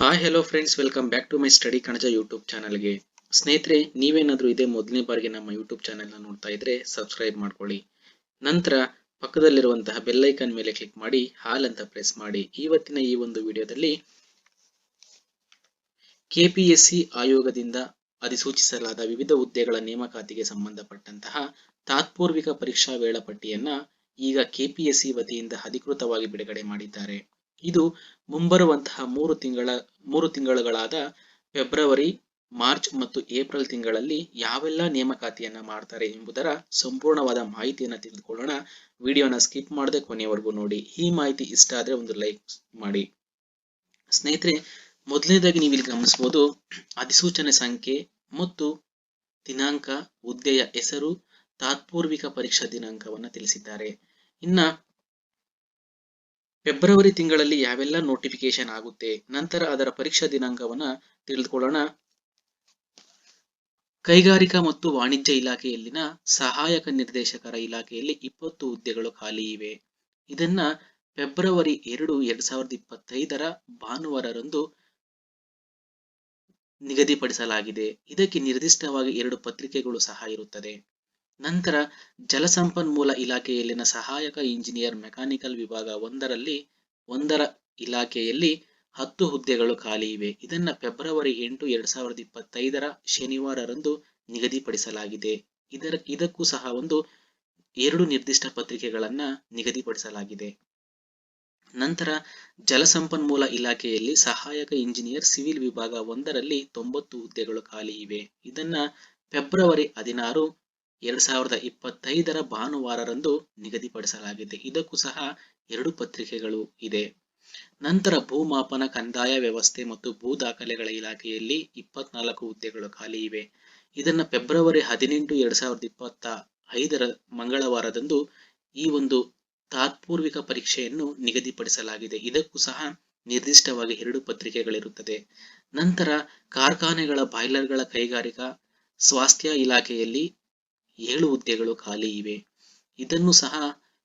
Hi hello friends welcome back to my study Kanaja YouTube ಚಾನಲ್ಗೆ ಸ್ನೇಹಿತರೆ, ನೀವೇನಾದರೂ ಇದೇ ಮೊದಲನೇ ಬಾರಿಗೆ ನಮ್ಮ ಯೂಟ್ಯೂಬ್ ಚಾನೆಲ್ನ ನೋಡ್ತಾ ಇದ್ರೆ ಸಬ್ಸ್ಕ್ರೈಬ್ ಮಾಡ್ಕೊಳ್ಳಿ. ನಂತರ ಪಕ್ಕದಲ್ಲಿರುವಂತಹ ಬೆಲ್ಲೈಕನ್ ಮೇಲೆ ಕ್ಲಿಕ್ ಮಾಡಿ, ಹಾಲ್ ಅಂತ ಪ್ರೆಸ್ ಮಾಡಿ. ಇವತ್ತಿನ ಈ ಒಂದು ವಿಡಿಯೋದಲ್ಲಿ ಕೆಪಿಎಸ್ಸಿ ಆಯೋಗದಿಂದ ಅಧಿಸೂಚಿಸಲಾದ ವಿವಿಧ ಹುದ್ದೆಗಳ ನೇಮಕಾತಿಗೆ ಸಂಬಂಧಪಟ್ಟಂತಹ ತಾತ್ಪೂರ್ವಿಕ ಪರೀಕ್ಷಾ ವೇಳಾಪಟ್ಟಿಯನ್ನ ಈಗ ಕೆಪಿಎಸ್ಸಿ ವತಿಯಿಂದ ಅಧಿಕೃತವಾಗಿ ಬಿಡುಗಡೆ ಮಾಡಿದ್ದಾರೆ. ಇದು ಮುಂಬರುವಂತಹ ಮೂರು ತಿಂಗಳ, ಮೂರು ತಿಂಗಳುಗಳಾದ ಫೆಬ್ರವರಿ, ಮಾರ್ಚ್ ಮತ್ತು ಏಪ್ರಿಲ್ ತಿಂಗಳಲ್ಲಿ ಯಾವೆಲ್ಲ ನೇಮಕಾತಿಯನ್ನ ಮಾಡ್ತಾರೆ ಎಂಬುದರ ಸಂಪೂರ್ಣವಾದ ಮಾಹಿತಿಯನ್ನ ತಿಳಿದುಕೊಳ್ಳೋಣ ವಿಡಿಯೋನ ಸ್ಕಿಪ್ ಮಾಡದೆ ಕೊನೆಯವರೆಗೂ ನೋಡಿ. ಈ ಮಾಹಿತಿ ಇಷ್ಟ ಆದ್ರೆ ಒಂದು ಲೈಕ್ ಮಾಡಿ. ಸ್ನೇಹಿತರೆ, ಮೊದಲನೇದಾಗಿ ನೀವು ಇಲ್ಲಿ ಗಮನಿಸಬಹುದು, ಅಧಿಸೂಚನೆ ಸಂಖ್ಯೆ ಮತ್ತು ದಿನಾಂಕ ಹುದ್ದೆಯ ಹೆಸರು ತಾತ್ಪೂರ್ವಿಕ ಪರೀಕ್ಷಾ ದಿನಾಂಕವನ್ನ ತಿಳಿಸಿದ್ದಾರೆ. ಇನ್ನ ಫೆಬ್ರವರಿ ತಿಂಗಳಲ್ಲಿ ಯಾವೆಲ್ಲ ನೋಟಿಫಿಕೇಶನ್ ಆಗುತ್ತೆ? ನಂತರ ಅದರ ಪರೀಕ್ಷಾ ದಿನಾಂಕವನ್ನ ತಿಳಿದುಕೊಳ್ಳೋಣ. ಕೈಗಾರಿಕಾ ಮತ್ತು ವಾಣಿಜ್ಯ ಇಲಾಖೆಯಲ್ಲಿನ ಸಹಾಯಕ ನಿರ್ದೇಶಕರ ಇಲಾಖೆಯಲ್ಲಿ ಇಪ್ಪತ್ತು ಹುದ್ದೆಗಳು ಖಾಲಿ ಇವೆ. ಇದನ್ನ ಫೆಬ್ರವರಿ ಎರಡು, ಎರಡ್ ಸಾವಿರದ ಇಪ್ಪತ್ತೈದರ ಭಾನುವಾರರಂದು ನಿಗದಿಪಡಿಸಲಾಗಿದೆ. ಇದಕ್ಕೆ ನಿರ್ದಿಷ್ಟವಾಗಿ ಎರಡು ಪತ್ರಿಕೆಗಳು ಸಹ ಇರುತ್ತದೆ. ನಂತರ ಜಲಸಂಪನ್ಮೂಲ ಇಲಾಖೆಯಲ್ಲಿನ ಸಹಾಯಕ ಇಂಜಿನಿಯರ್ ಮೆಕ್ಯಾನಿಕಲ್ ವಿಭಾಗ ಒಂದರಲ್ಲಿ ಒಂದರ ಇಲಾಖೆಯಲ್ಲಿ ಹತ್ತು ಹುದ್ದೆಗಳು ಖಾಲಿ ಇವೆ. ಇದನ್ನ ಫೆಬ್ರವರಿ ಎಂಟು ಎರಡ್ ಸಾವಿರದ ಇಪ್ಪತ್ತೈದರ ಶನಿವಾರರಂದು ನಿಗದಿಪಡಿಸಲಾಗಿದೆ. ಇದರ, ಇದಕ್ಕೂ ಸಹ ಒಂದು ಎರಡು ನಿರ್ದಿಷ್ಟ ಪತ್ರಿಕೆಗಳನ್ನ ನಿಗದಿಪಡಿಸಲಾಗಿದೆ. ನಂತರ ಜಲಸಂಪನ್ಮೂಲ ಇಲಾಖೆಯಲ್ಲಿ ಸಹಾಯಕ ಇಂಜಿನಿಯರ್ ಸಿವಿಲ್ ವಿಭಾಗ ಒಂದರಲ್ಲಿ ತೊಂಬತ್ತು ಹುದ್ದೆಗಳು ಖಾಲಿ ಇವೆ. ಇದನ್ನ ಫೆಬ್ರವರಿ ಹದಿನಾರು ಎರಡ್ ಸಾವಿರದ ಇಪ್ಪತ್ತೈದರ ಭಾನುವಾರರಂದು ನಿಗದಿಪಡಿಸಲಾಗಿದೆ. ಇದಕ್ಕೂ ಸಹ ಎರಡು ಪತ್ರಿಕೆಗಳು ಇದೆ. ನಂತರ ಭೂಮಾಪನ, ಕಂದಾಯ ವ್ಯವಸ್ಥೆ ಮತ್ತು ಭೂ ದಾಖಲೆಗಳ ಇಲಾಖೆಯಲ್ಲಿ ಇಪ್ಪತ್ನಾಲ್ಕು ಹುದ್ದೆಗಳು ಖಾಲಿ ಇವೆ. ಇದನ್ನು ಫೆಬ್ರವರಿ ಹದಿನೆಂಟು, ಎರಡ್ ಸಾವಿರದ ಇಪ್ಪತ್ತ ಐದರ ಮಂಗಳವಾರದಂದು ಈ ಒಂದು ತಾತ್ಪೂರ್ವಿಕ ಪರೀಕ್ಷೆಯನ್ನು ನಿಗದಿಪಡಿಸಲಾಗಿದೆ. ಇದಕ್ಕೂ ಸಹ ನಿರ್ದಿಷ್ಟವಾಗಿ ಎರಡು ಪತ್ರಿಕೆಗಳಿರುತ್ತದೆ. ನಂತರ ಕಾರ್ಖಾನೆಗಳ ಬಾಯ್ಲರ್ಗಳ ಕೈಗಾರಿಕಾ ಸ್ವಾಸ್ಥ್ಯ ಇಲಾಖೆಯಲ್ಲಿ ಏಳು ಹುದ್ದೆಗಳು ಖಾಲಿ ಇವೆ. ಇದನ್ನು ಸಹ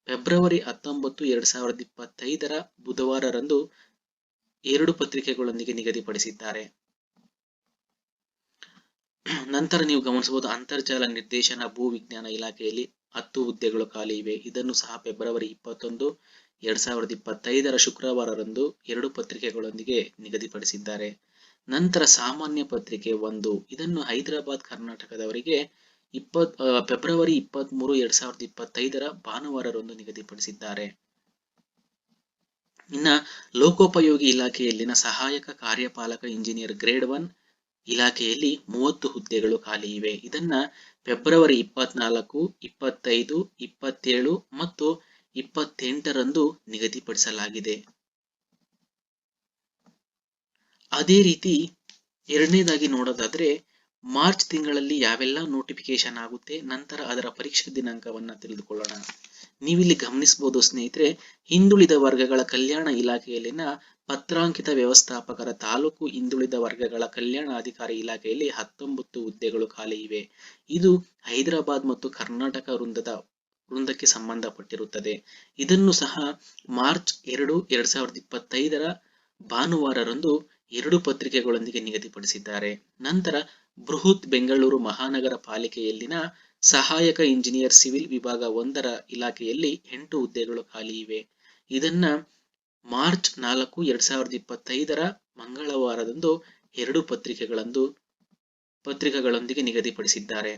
ಫೆಬ್ರವರಿ ಹತ್ತೊಂಬತ್ತು, ಎರಡ್ ಸಾವಿರದ ಇಪ್ಪತ್ತೈದರ ಬುಧವಾರರಂದು ಎರಡು ಪತ್ರಿಕೆಗಳೊಂದಿಗೆ ನಿಗದಿಪಡಿಸಿದ್ದಾರೆ. ನಂತರ ನೀವು ಗಮನಿಸಬಹುದು, ಅಂತರ್ಜಾಲ ನಿರ್ದೇಶನ, ಭೂ ವಿಜ್ಞಾನ ಇಲಾಖೆಯಲ್ಲಿ ಹತ್ತು ಹುದ್ದೆಗಳು ಖಾಲಿ ಇವೆ. ಇದನ್ನು ಸಹ ಫೆಬ್ರವರಿ ಇಪ್ಪತ್ತೊಂದು, ಎರಡ್ ಸಾವಿರದ ಇಪ್ಪತ್ತೈದರ ಶುಕ್ರವಾರರಂದು ಎರಡು ಪತ್ರಿಕೆಗಳೊಂದಿಗೆ ನಿಗದಿಪಡಿಸಿದ್ದಾರೆ. ನಂತರ ಸಾಮಾನ್ಯ ಪತ್ರಿಕೆ ಒಂದು. ಇದನ್ನು ಹೈದರಾಬಾದ್, ಕರ್ನಾಟಕದವರಿಗೆ ಇಪ್ಪತ್ ಫೆಬ್ರವರಿ ಇಪ್ಪತ್ತ್ ಮೂರು ಎರಡ್ ಸಾವಿರದ ಇಪ್ಪತ್ತೈದರ ಭಾನುವಾರರಂದು ನಿಗದಿಪಡಿಸಿದ್ದಾರೆ. ಇನ್ನ ಲೋಕೋಪಯೋಗಿ ಇಲಾಖೆಯಲ್ಲಿನ ಸಹಾಯಕ ಕಾರ್ಯಪಾಲಕ ಇಂಜಿನಿಯರ್ ಗ್ರೇಡ್ ಒನ್ ಇಲಾಖೆಯಲ್ಲಿ ಮೂವತ್ತು ಹುದ್ದೆಗಳು ಖಾಲಿ ಇವೆ. ಇದನ್ನ ಫೆಬ್ರವರಿ ಇಪ್ಪತ್ನಾಲ್ಕು, ಇಪ್ಪತ್ತೈದು, ಇಪ್ಪತ್ತೇಳು ಮತ್ತು ಇಪ್ಪತ್ತೆಂಟರಂದು ನಿಗದಿಪಡಿಸಲಾಗಿದೆ. ಅದೇ ರೀತಿ ಎರಡನೇದಾಗಿ ನೋಡೋದಾದ್ರೆ ಮಾರ್ಚ್ ತಿಂಗಳಲ್ಲಿ ಯಾವೆಲ್ಲ ನೋಟಿಫಿಕೇಶನ್ ಆಗುತ್ತೆ, ನಂತರ ಅದರ ಪರೀಕ್ಷಾ ದಿನಾಂಕವನ್ನ ತಿಳಿದುಕೊಳ್ಳೋಣ. ನೀವಿಲ್ಲಿ ಗಮನಿಸಬಹುದು ಸ್ನೇಹಿತರೆ, ಹಿಂದುಳಿದ ವರ್ಗಗಳ ಕಲ್ಯಾಣ ಇಲಾಖೆಯಲ್ಲಿನ ಪತ್ರಾಂಕಿತ ವ್ಯವಸ್ಥಾಪಕರ ತಾಲೂಕು ಹಿಂದುಳಿದ ವರ್ಗಗಳ ಕಲ್ಯಾಣ ಅಧಿಕಾರಿ ಇಲಾಖೆಯಲ್ಲಿ ಹತ್ತೊಂಬತ್ತು ಹುದ್ದೆಗಳು ಖಾಲಿ ಇವೆ. ಇದು ಹೈದರಾಬಾದ್ ಮತ್ತು ಕರ್ನಾಟಕ ವೃಂದದ, ವೃಂದಕ್ಕೆ ಸಂಬಂಧಪಟ್ಟಿರುತ್ತದೆ. ಇದನ್ನು ಸಹ ಮಾರ್ಚ್ ಎರಡು, ಎರಡ್ ಸಾವಿರದ ಇಪ್ಪತ್ತೈದರ ಭಾನುವಾರರಂದು ಎರಡು ಪತ್ರಿಕೆಗಳೊಂದಿಗೆ ನಿಗದಿಪಡಿಸಿದ್ದಾರೆ. ನಂತರ ಬೃಹತ್ ಬೆಂಗಳೂರು ಮಹಾನಗರ ಪಾಲಿಕೆಯಲ್ಲಿನ ಸಹಾಯಕ ಇಂಜಿನಿಯರ್ ಸಿವಿಲ್ ವಿಭಾಗ ಒಂದರ ಇಲಾಖೆಯಲ್ಲಿ ಎಂಟು ಹುದ್ದೆಗಳು ಖಾಲಿ ಇವೆ. ಇದನ್ನ ಮಾರ್ಚ್ ನಾಲ್ಕು ಎರಡ್ ಸಾವಿರದ ಇಪ್ಪತ್ತೈದರ ಮಂಗಳವಾರದಂದು ಎರಡು ಪತ್ರಿಕೆಗಳಂದು, ಪತ್ರಿಕೆಗಳೊಂದಿಗೆ ನಿಗದಿಪಡಿಸಿದ್ದಾರೆ.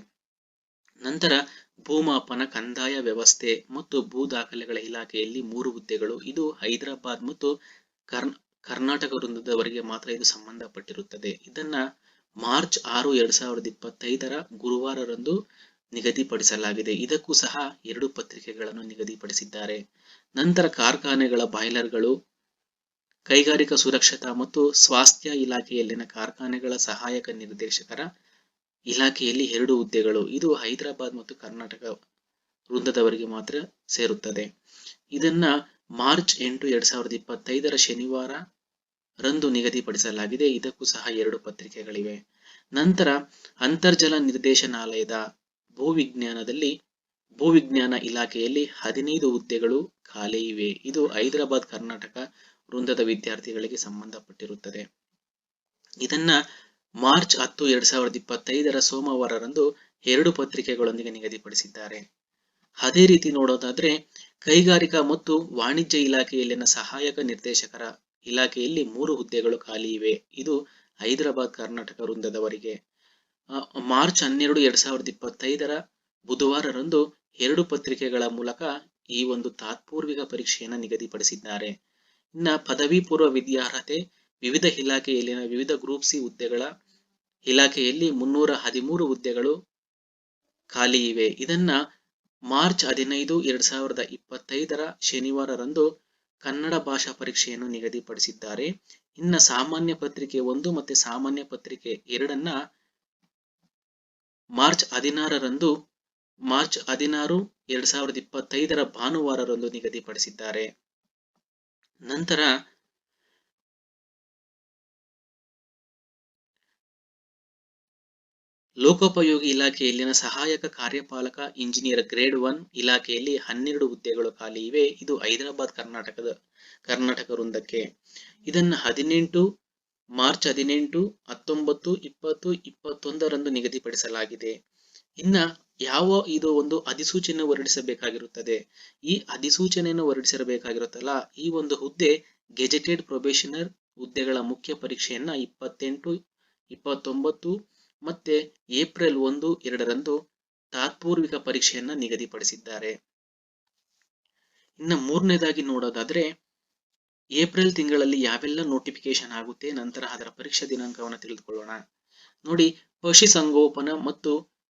ನಂತರ ಭೂಮಾಪನ ಕಂದಾಯ ವ್ಯವಸ್ಥೆ ಮತ್ತು ಭೂ ದಾಖಲೆಗಳ ಇಲಾಖೆಯಲ್ಲಿ ಮೂರು ಹುದ್ದೆಗಳು, ಇದು ಹೈದರಾಬಾದ್ ಮತ್ತು ಕರ್ನ್, ಕರ್ನಾಟಕ ವೃಂದದವರಿಗೆ ಮಾತ್ರ ಇದು ಸಂಬಂಧಪಟ್ಟಿರುತ್ತದೆ. ಇದನ್ನ ಮಾರ್ಚ್ ಆರು ಎರಡ್ ಸಾವಿರದ ಇಪ್ಪತ್ತೈದರ ಗುರುವಾರರಂದು ನಿಗದಿಪಡಿಸಲಾಗಿದೆ. ಇದಕ್ಕೂ ಸಹ ಎರಡು ಪತ್ರಿಕೆಗಳನ್ನು ನಿಗದಿಪಡಿಸಿದ್ದಾರೆ. ನಂತರ ಕಾರ್ಖಾನೆಗಳ ಬಾಯ್ಲರ್ಗಳು, ಕೈಗಾರಿಕಾ ಸುರಕ್ಷತಾ ಮತ್ತು ಸ್ವಾಸ್ಥ್ಯ ಇಲಾಖೆಯಲ್ಲಿನ ಕಾರ್ಖಾನೆಗಳ ಸಹಾಯಕ ನಿರ್ದೇಶಕರ ಇಲಾಖೆಯಲ್ಲಿ ಎರಡು ಹುದ್ದೆಗಳು, ಇದು ಹೈದರಾಬಾದ್ ಮತ್ತು ಕರ್ನಾಟಕ ವೃಂದದವರಿಗೆ ಮಾತ್ರ ಸೇರುತ್ತದೆ. ಇದನ್ನ ಮಾರ್ಚ್ ಎಂಟು ಎರಡ್ ಸಾವಿರದ ಇಪ್ಪತ್ತೈದರ ಶನಿವಾರ ರಂದು ನಿಗದಿಪಡಿಸಲಾಗಿದೆ. ಇದಕ್ಕೂ ಸಹ ಎರಡು ಪತ್ರಿಕೆಗಳಿವೆ. ನಂತರ ಅಂತರ್ಜಲ ನಿರ್ದೇಶನಾಲಯದ ಭೂವಿಜ್ಞಾನದಲ್ಲಿ ಭೂವಿಜ್ಞಾನ ಇಲಾಖೆಯಲ್ಲಿ ಹದಿನೈದು ಹುದ್ದೆಗಳು ಖಾಲಿ ಇವೆ. ಇದು ಹೈದರಾಬಾದ್, ಕರ್ನಾಟಕ ವೃಂದದ ವಿದ್ಯಾರ್ಥಿಗಳಿಗೆ ಸಂಬಂಧಪಟ್ಟಿರುತ್ತದೆ. ಇದನ್ನ ಮಾರ್ಚ್ ಹತ್ತು, ಎರಡ್ ಸಾವಿರದ ಇಪ್ಪತ್ತೈದರ ಸೋಮವಾರರಂದು ಎರಡು ಪತ್ರಿಕೆಗಳೊಂದಿಗೆ ನಿಗದಿಪಡಿಸಿದ್ದಾರೆ. ಅದೇ ರೀತಿ ನೋಡೋದಾದ್ರೆ ಕೈಗಾರಿಕಾ ಮತ್ತು ವಾಣಿಜ್ಯ ಇಲಾಖೆಯಲ್ಲಿನ ಸಹಾಯಕ ನಿರ್ದೇಶಕರ ಇಲಾಖೆಯಲ್ಲಿ ಮೂರು ಹುದ್ದೆಗಳು ಖಾಲಿ ಇವೆ. ಇದು ಹೈದರಾಬಾದ್, ಕರ್ನಾಟಕ ವೃಂದದವರಿಗೆ. ಮಾರ್ಚ್ ಹನ್ನೆರಡು, ಎರಡ್ ಸಾವಿರದ ಇಪ್ಪತ್ತೈದರ ಬುಧವಾರರಂದು ಎರಡು ಪತ್ರಿಕೆಗಳ ಮೂಲಕ ಈ ಒಂದು ತಾತ್ಪೂರ್ವಿಕ ಪರೀಕ್ಷೆಯನ್ನು ನಿಗದಿಪಡಿಸಿದ್ದಾರೆ. ಇನ್ನ ಪದವಿ ಪೂರ್ವ ವಿದ್ಯಾರ್ಹತೆ, ವಿವಿಧ ಇಲಾಖೆಯಲ್ಲಿನ ವಿವಿಧ ಗ್ರೂಪ್ ಸಿ ಹುದ್ದೆಗಳ ಇಲಾಖೆಯಲ್ಲಿ ಮುನ್ನೂರ ಹದಿಮೂರು ಹುದ್ದೆಗಳು ಖಾಲಿ ಇವೆ. ಇದನ್ನ ಮಾರ್ಚ್ ಹದಿನೈದು, ಎರಡ್ ಸಾವಿರದ ಇಪ್ಪತ್ತೈದರ ಶನಿವಾರರಂದು ಕನ್ನಡ ಭಾಷಾ ಪರೀಕ್ಷೆಯನ್ನು ನಿಗದಿಪಡಿಸಿದ್ದಾರೆ. ಇನ್ನ ಸಾಮಾನ್ಯ ಪತ್ರಿಕೆ ಒಂದು ಮತ್ತೆ ಸಾಮಾನ್ಯ ಪತ್ರಿಕೆ ಎರಡನ್ನ ಮಾರ್ಚ್ ಹದಿನಾರರಂದು, ಮಾರ್ಚ್ ಹದಿನಾರು ಎರಡ್ ಸಾವಿರದ ಇಪ್ಪತ್ತೈದರ ಭಾನುವಾರರಂದು ನಿಗದಿಪಡಿಸಿದ್ದಾರೆ. ನಂತರ ಲೋಕೋಪಯೋಗಿ ಇಲಾಖೆಯಲ್ಲಿನ ಸಹಾಯಕ ಕಾರ್ಯಪಾಲಕ ಇಂಜಿನಿಯರ್ ಗ್ರೇಡ್ ಒನ್ ಇಲಾಖೆಯಲ್ಲಿ ಹನ್ನೆರಡು ಹುದ್ದೆಗಳು ಖಾಲಿ ಇವೆ. ಇದು ಹೈದರಾಬಾದ್, ಕರ್ನಾಟಕದ, ಕರ್ನಾಟಕ ವೃಂದಕ್ಕೆ. ಇದನ್ನ ಹದಿನೆಂಟು, ಮಾರ್ಚ್ ಹದಿನೆಂಟು, ಹತ್ತೊಂಬತ್ತು, ಇಪ್ಪತ್ತು, ಇಪ್ಪತ್ತೊಂದರಂದು ನಿಗದಿಪಡಿಸಲಾಗಿದೆ. ಇನ್ನ ಯಾವ ಇದು ಒಂದು ಅಧಿಸೂಚನೆ ಹೊರಡಿಸಬೇಕಾಗಿರುತ್ತದೆ? ಈ ಅಧಿಸೂಚನೆಯನ್ನು ಹೊರಡಿಸಿರಬೇಕಾಗಿರುತ್ತಲ್ಲ, ಈ ಒಂದು ಹುದ್ದೆ ಗೆಜೆಟೆಡ್ ಪ್ರೊಬೇಷನರ್ ಹುದ್ದೆಗಳ ಮುಖ್ಯ ಪರೀಕ್ಷೆಯನ್ನ ಇಪ್ಪತ್ತೆಂಟು, ಇಪ್ಪತ್ತೊಂಬತ್ತು ಮತ್ತೆ ಏಪ್ರಿಲ್ ಒಂದು, ಎರಡರಂದು ತಾತ್ಪೂರ್ವಿಕ ಪರೀಕ್ಷೆಯನ್ನ ನಿಗದಿಪಡಿಸಿದ್ದಾರೆ. ಇನ್ನ ಮೂರನೇದಾಗಿ ನೋಡೋದಾದ್ರೆ, ಏಪ್ರಿಲ್ ತಿಂಗಳಲ್ಲಿ ಯಾವೆಲ್ಲ ನೋಟಿಫಿಕೇಶನ್ ಆಗುತ್ತೆ, ನಂತರ ಅದರ ಪರೀಕ್ಷಾ ದಿನಾಂಕವನ್ನು ತಿಳಿದುಕೊಳ್ಳೋಣ. ನೋಡಿ ಪಶುಸಂಗೋಪನಾ ಮತ್ತು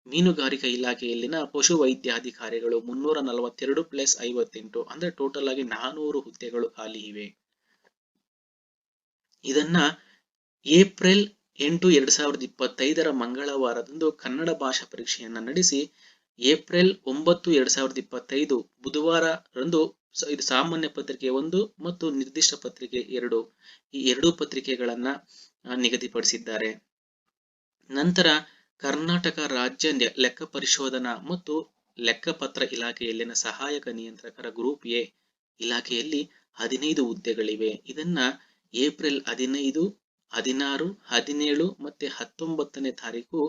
ಮೀನುಗಾರಿಕಾ ಇಲಾಖೆಯಲ್ಲಿನ ಪಶು ವೈದ್ಯಾಧಿಕಾರಿಗಳು ಮುನ್ನೂರ ನಲವತ್ತೆರಡು ಪ್ಲಸ್ ಐವತ್ತೆಂಟು, ಅಂದ್ರೆ ಟೋಟಲ್ ಆಗಿ ನಾನೂರು ಹುದ್ದೆಗಳು ಖಾಲಿ ಇವೆ. ಇದನ್ನ ಏಪ್ರಿಲ್ ಎಂಟು ಎರಡ್ ಸಾವಿರದ ಇಪ್ಪತ್ತೈದರ ಮಂಗಳವಾರದಂದು ಕನ್ನಡ ಭಾಷಾ ಪರೀಕ್ಷೆಯನ್ನ ನಡೆಸಿ ಏಪ್ರಿಲ್ ಒಂಬತ್ತು ಎರಡ್ ಸಾವಿರದ ಇಪ್ಪತ್ತೈದು ಬುಧವಾರರಂದು ಇದು ಸಾಮಾನ್ಯ ಪತ್ರಿಕೆ ಒಂದು ಮತ್ತು ನಿರ್ದಿಷ್ಟ ಪತ್ರಿಕೆ ಎರಡು. ಈ ಎರಡೂ ಪತ್ರಿಕೆಗಳನ್ನ ನಿಗದಿಪಡಿಸಿದ್ದಾರೆ. ನಂತರ ಕರ್ನಾಟಕ ರಾಜ್ಯ ಲೆಕ್ಕ ಪರಿಶೋಧನಾ ಮತ್ತು ಲೆಕ್ಕಪತ್ರ ಇಲಾಖೆಯಲ್ಲಿನ ಸಹಾಯಕ ನಿಯಂತ್ರಕರ ಗ್ರೂಪ್ ಎ ಇಲಾಖೆಯಲ್ಲಿ ಹದಿನೈದು ಹುದ್ದೆಗಳಿವೆ. ಇದನ್ನ ಏಪ್ರಿಲ್ ಹದಿನೈದು ಹದಿನಾರು, ಹದಿನೇಳು ಮತ್ತೆ ಹತ್ತೊಂಬತ್ತನೇ ತಾರೀಕು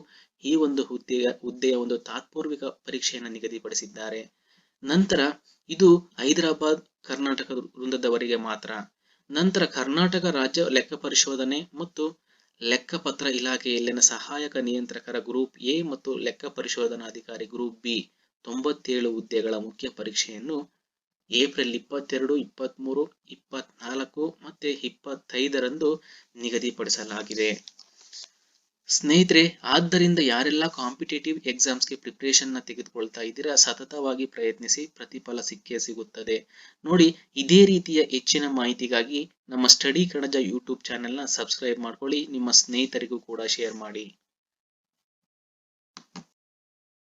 ಈ ಒಂದು ಹುದ್ದೆಯ ಹುದ್ದೆಯ ಒಂದು ತಾತ್ಪೂರ್ವಿಕ ಪರೀಕ್ಷೆಯನ್ನು ನಿಗದಿಪಡಿಸಿದ್ದಾರೆ. ನಂತರ ಇದು ಹೈದರಾಬಾದ್ ಕರ್ನಾಟಕ ವೃಂದದವರಿಗೆ ಮಾತ್ರ. ನಂತರ ಕರ್ನಾಟಕ ರಾಜ್ಯ ಲೆಕ್ಕ ಪರಿಶೋಧನೆ ಮತ್ತು ಲೆಕ್ಕಪತ್ರ ಇಲಾಖೆಯಲ್ಲಿನ ಸಹಾಯಕ ನಿಯಂತ್ರಕರ ಗ್ರೂಪ್ ಎ ಮತ್ತು ಲೆಕ್ಕ ಪರಿಶೋಧನಾಧಿಕಾರಿ ಗ್ರೂಪ್ ಬಿ ತೊಂಬತ್ತೇಳು ಹುದ್ದೆಗಳ ಮುಖ್ಯ ಪರೀಕ್ಷೆಯನ್ನು ಏಪ್ರಿಲ್ ಇಪ್ಪತ್ತೆರಡು, ಇಪ್ಪತ್ಮೂರು, ಇಪ್ಪತ್ನಾಲ್ಕು ಮತ್ತೆ ಇಪ್ಪತ್ತೈದರಂದು ನಿಗದಿಪಡಿಸಲಾಗಿದೆ. ಸ್ನೇಹಿತರೆ, ಆದ್ದರಿಂದ ಯಾರೆಲ್ಲ ಕಾಂಪಿಟೇಟಿವ್ ಎಕ್ಸಾಮ್ಸ್ಗೆ ನ ತೆಗೆದುಕೊಳ್ತಾ ಇದ್ದೀರಾ, ಸತತವಾಗಿ ಪ್ರಯತ್ನಿಸಿ ಪ್ರತಿಫಲ ಸಿಕ್ಕೇ ಸಿಗುತ್ತದೆ. ನೋಡಿ, ಇದೇ ರೀತಿಯ ಹೆಚ್ಚಿನ ಮಾಹಿತಿಗಾಗಿ ನಮ್ಮ ಸ್ಟಡಿ ಕಣಜ ಯೂಟ್ಯೂಬ್ ಚಾನೆಲ್ನ ಸಬ್ಸ್ಕ್ರೈಬ್ ಮಾಡ್ಕೊಳ್ಳಿ, ನಿಮ್ಮ ಸ್ನೇಹಿತರಿಗೂ ಕೂಡ ಶೇರ್ ಮಾಡಿ.